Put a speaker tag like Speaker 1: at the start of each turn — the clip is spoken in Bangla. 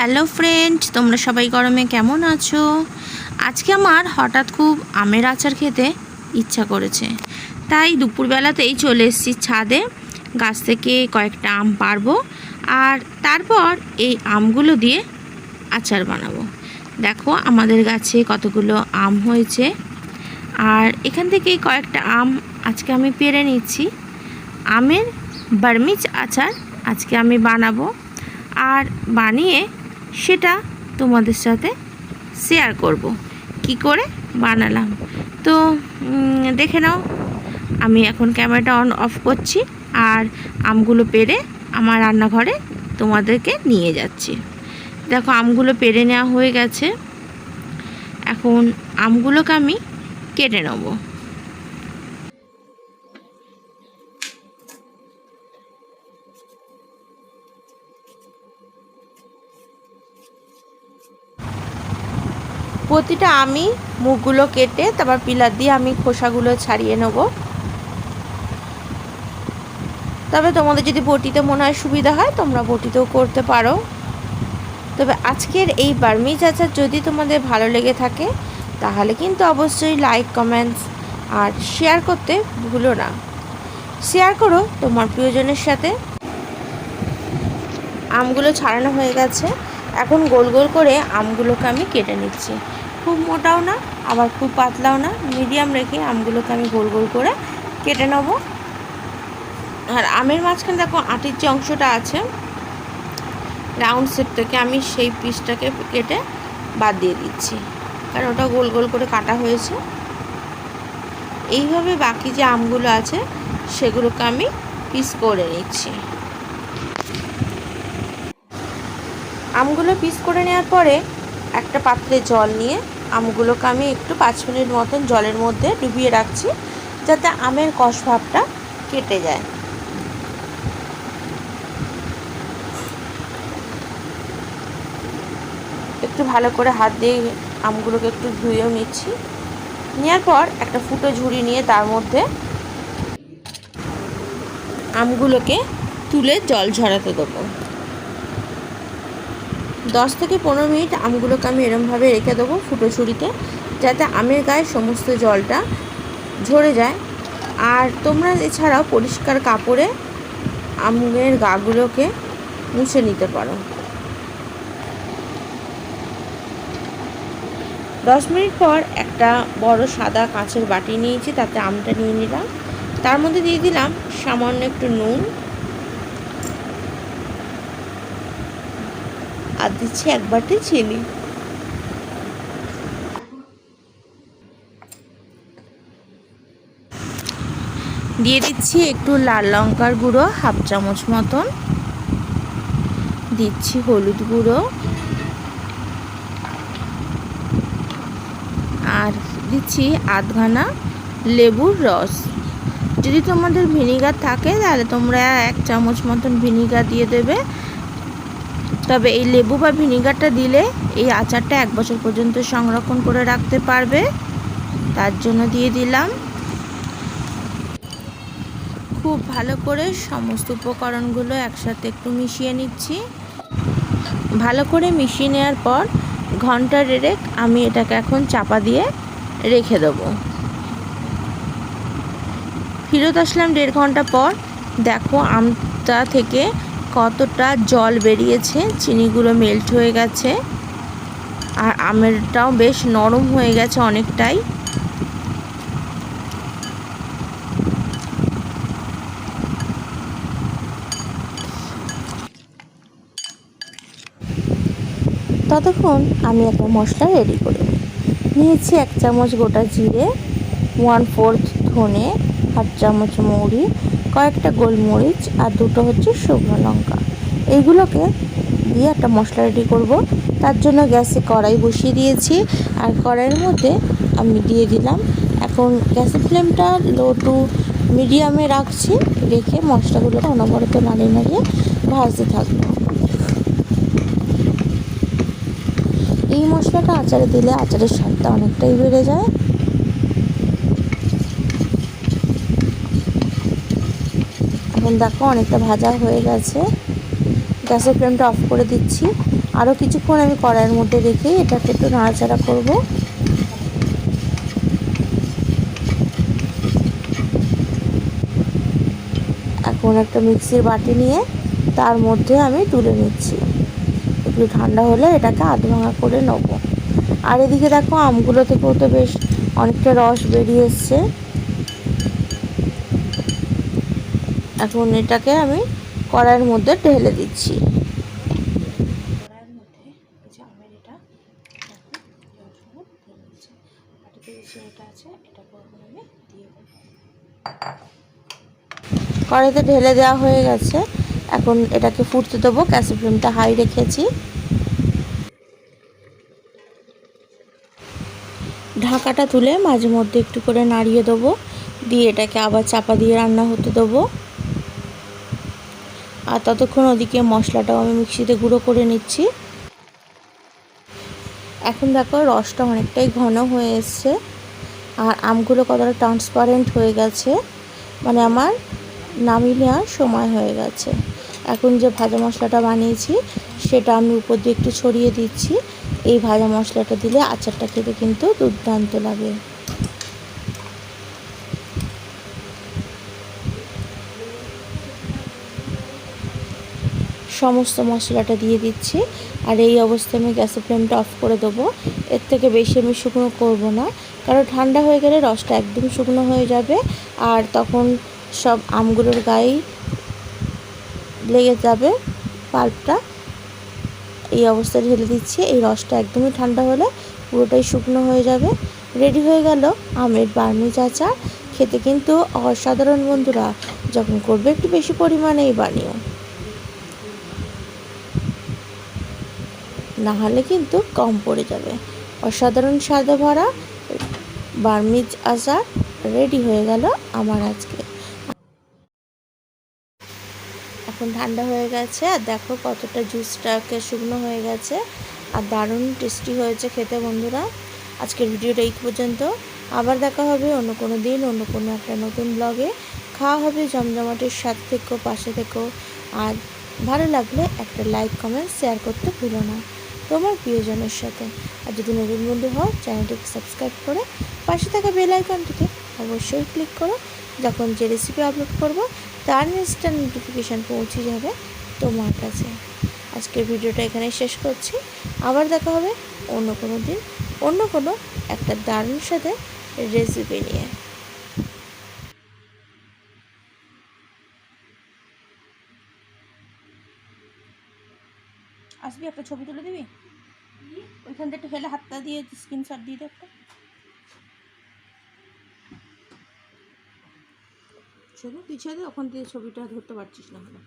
Speaker 1: হ্যালো ফ্রেন্ড তোমরা সবাই গরমে কেমন আছো? আজকে আমার হঠাৎ খুব আমের আচার খেতে ইচ্ছা করেছে। তাই দুপুরবেলাতেই চলে এসেছি ছাদে। গাছ থেকে কয়েকটা আম পারব আর তারপর এই আমগুলো দিয়ে আচার বানাবো। দেখো আমাদের গাছে কতগুলো আম হয়েছে। আর এখান থেকে কয়েকটা আম আজকে আমি পেরে নিচ্ছি। আমের বার্মিজ আচার আজকে আমি বানাবো। আর বানিয়ে সেটা তোমাদের সাথে শেয়ার করব। কি করে? বানালাম। তো দেখে নাও, আমি এখন ক্যামেরাটা অন অফ করছি আর আমগুলো পেরে আমার রান্নাঘরে তোমাদেরকে নিয়ে যাচ্ছি। দেখো, আমগুলো পেরে নেওয়া হয়ে গেছে। এখন আমগুলোকে আমি কেটে নেব। প্রতিটা আমি মুখগুলো কেটে, তারপর পিলার দিয়ে আমি খোসাগুলো ছাড়িয়ে নেব। তবে তোমাদের যদি বটিতে মনে হয় সুবিধা হয়, তোমরা বটিতেও করতে পারো। তবে আজকের এই বার্মিজ আচার যদি তোমাদের ভালো লেগে থাকে, তাহলে কিন্তু অবশ্যই লাইক কমেন্টস আর শেয়ার করতে ভুলো না। শেয়ার করো তোমার প্রিয়জনের সাথে। আমগুলো ছাড়ানো হয়ে গেছে। এখন গোল গোল করে আমগুলোকে আমি কেটে নিচ্ছি। খুব মোটাও না, আবার খুব পাতলাও না। মিডিয়াম রেখে আমগুলোকে আমি গোল গোল করে কেটে নেব। আর আমের মাঝখানে দেখো আটির যে অংশটা আছে, রাউন্ড শেপ থেকে আমি সেই পিসটাকে কেটে বাদ দিয়ে দিচ্ছি। কারণ ওটা গোল গোল করে কাটা হয়েছে। এইভাবে বাকি যে আমগুলো আছে, সেগুলোকে আমি পিস করে নিচ্ছি। আমগুলো পিস করে নেওয়ার পরে একটা পাত্রে জল নিয়ে আমগুলোকে আমি একটু পাঁচ মিনিট মতন জলের মধ্যে ডুবিয়ে রাখছি যাতে আমের কষ ভাবটা কেটে যায়। একটু ভালো করে হাত দিয়ে আমগুলোকে একটু ধুয়েও নিচ্ছি। নেওয়ার পর একটা ফুটো ঝুড়ি নিয়ে তার মধ্যে আমগুলোকে তুলে জল ঝরাতে দেবো। দশ থেকে পনেরো মিনিট আমগুলোকে আমি এরমভাবে রেখে দেবো ফুটো ছুরিতে, যাতে আমের গায়ে সমস্ত জলটা ঝরে যায়। আর তোমরা এছাড়াও পরিষ্কার কাপড়ে আমের গাগুলোকে মুছে নিতে পারো। দশ মিনিট পর একটা বড় সাদা কাঁচের বাটি নিয়েছি, তাতে আমটা নিয়ে নিলাম। তার মধ্যে দিয়ে দিলাম সামান্য একটু নুন আর দিচ্ছি, এক বাটি চিনি। দিয়ে দিচ্ছি একটু লাল লঙ্কার গুঁড়ো, হাফ চামচ মতন। দিচ্ছি হলুদ গুঁড়ো। আর দিচ্ছি আধখানা লেবুর রস। যদি তোমাদের ভিনিগার থাকে, তাহলে তোমরা এক চামচ মতন ভিনিগার দিয়ে দেবে। তবে এই লেবু বা ভিনিগারটা দিলে এই আচারটা এক বছর পর্যন্ত সংরক্ষণ করে রাখতে পারবে। তার জন্য দিয়ে দিলাম। খুব ভালো করে সমস্ত উপকরণগুলো একসাথে একটু মিশিয়ে নিচ্ছি। ভালো করে মিশিয়ে নেওয়ার পর ঘণ্টা রেড়েক আমি এটাকে এখন চাপা দিয়ে রেখে দেবো। ফিরত আসলাম দেড় ঘণ্টা পর। দেখো আমটা থেকে কতটা জল বেরিয়েছে, চিনিগুলো মেল্ট হয়ে গেছে। আর আমেরটাও বেশ নরম হয়ে গেছে অনেকটাই। ততক্ষণ আমি একটা মশলা রেডি করি নিয়েছি এক চামচ গোটা জিরে ওয়ান ফোর্থ ধনে, হাফ চামচ মৌরি, কয়েকটা গোলমরিচ আর দুটো হচ্ছে শুকনো লঙ্কা। এইগুলোকে দিয়ে একটা মশলা রেডি করব। তার জন্য গ্যাসে কড়াই বসিয়ে দিয়েছি। আর কড়াইয়ের মধ্যে আমি দিয়ে দিলাম এখন গ্যাসের ফ্লেমটা লো টু মিডিয়ামে রাখছি। রেখে মশলাগুলো অনবরত নাড়িয়ে নাড়িয়ে ভাজতে থাকব। এই মশলাটা আচারে দিলে আচারের স্বাদটা অনেকটাই বেড়ে যায়। দেখো অনেকটা ভাজা হয়ে গেছে। গ্যাসের ফ্লেমটা অফ করে দিচ্ছি। আরও কিছুক্ষণ আমি কড়াইয়ের মধ্যে রেখে এটাকে একটু নাড়াচাড়া করব। এখন একটা মিক্সির বাটি নিয়ে তার মধ্যে আমি তুলে নিচ্ছি। একটু ঠান্ডা হলে এটাকে আধ ভাঙা করে নেব। আর এদিকে দেখো আমগুলো থেকেও তো বেশ অনেকটা রস বেরিয়ে এসছে। এখন এটাকে আমি কড়াইয়ের মধ্যে ঢেলে দিচ্ছি। কড়াইতে ঢেলে দেওয়া হয়ে গেছে। এখন এটাকে ফুটতে দেবো, গ্যাসের ফ্লেমটা হাই রেখেছি। ঢাকাটা তুলে মাঝে মধ্যে একটু করে নাড়িয়ে দেবো। দিয়ে এটাকে আবার চাপা দিয়ে রান্না হতে দেবো। আর ততক্ষণ ওদিকে মশলাটাও আমি মিক্সিতে গুঁড়ো করে নিচ্ছি। এখন দেখো রসটা অনেকটাই ঘন হয়ে এসছে। আর আমগুলো কতটা ট্রান্সপারেন্ট হয়ে গেছে মানে আমার নামিয়ে নেওয়ার সময় হয়ে গেছে। এখন যে ভাজা মশলাটা বানিয়েছি, সেটা আমি উপর দিয়ে একটু ছড়িয়ে দিচ্ছি। এই ভাজা মশলাটা দিলে আচারটা খেতে কিন্তু দুর্দান্ত লাগে। সমস্ত মশলাটা দিয়ে দিচ্ছি। আর এই অবস্থায় আমি গ্যাসের ফ্লেমটা অফ করে দেবো। এর থেকে বেশি আমি শুকনো করব না। কারণ ঠান্ডা হয়ে গেলে রসটা একদম শুকনো হয়ে যাবে। আর তখন সব আমগুলোর গায়ে লেগে যাবে পাল্পটা। এই অবস্থায় ঢেলে দিচ্ছি। এই রসটা একদমই ঠান্ডা হলে পুরোটাই শুকনো হয়ে যাবে। রেডি হয়ে গেল আমের বার্মি চাচা। খেতে কিন্তু অসাধারণ বন্ধুরা। যখন করবে একটু বেশি পরিমাণেই বানিও না হলে কিন্তু কম পড়ে যাবে। অসাধারণ স্বাদে ভরা বার্মিজ আচার রেডি হয়ে গেল আমার আজকে। এখন ঠান্ডা হয়ে গেছে, আর দেখো কতটা জুসটাকে শুকনো হয়ে গেছে, আর দারুণ টেস্টি হয়েছে খেতে বন্ধুরা। আজকের ভিডিওটা এই পর্যন্ত। আবার দেখা হবে অন্য কোনো দিন, অন্য কোনো একটা নতুন ব্লগে। খাওয়া হবে জমজমাটের সাথে থেকো পাশে থেকো আর ভালো লাগলে একটা লাইক কমেন্ট শেয়ার করতে ভুলো না। তোমার প্রিয়জনের সাথে। আর যদি নতুন বন্ধু হও, চ্যানেলটিকে সাবস্ক্রাইব করে পাশে থাকা বেল আইকনটিতে অবশ্যই ক্লিক করো। যখন যে রেসিপি আপলোড করব, তার ইনস্ট্যান্ট নোটিফিকেশান পৌঁছে যাবে তোমার কাছে। আজকের ভিডিওটা এখানে শেষ করছি। আবার দেখা হবে অন্য কোনো দিন, অন্য কোনো একটা দারুণ সাথে রেসিপি নিয়ে। আসবি, একটা ছবি তুলে দিবি? ওইখান থেকে ফেলে হাতটা দিয়ে স্ক্রিনশট দিয়ে দে একটা। ছবি পিছিয়ে দে, ওখান থেকে ছবিটা ধরতে পারছিস না হলে।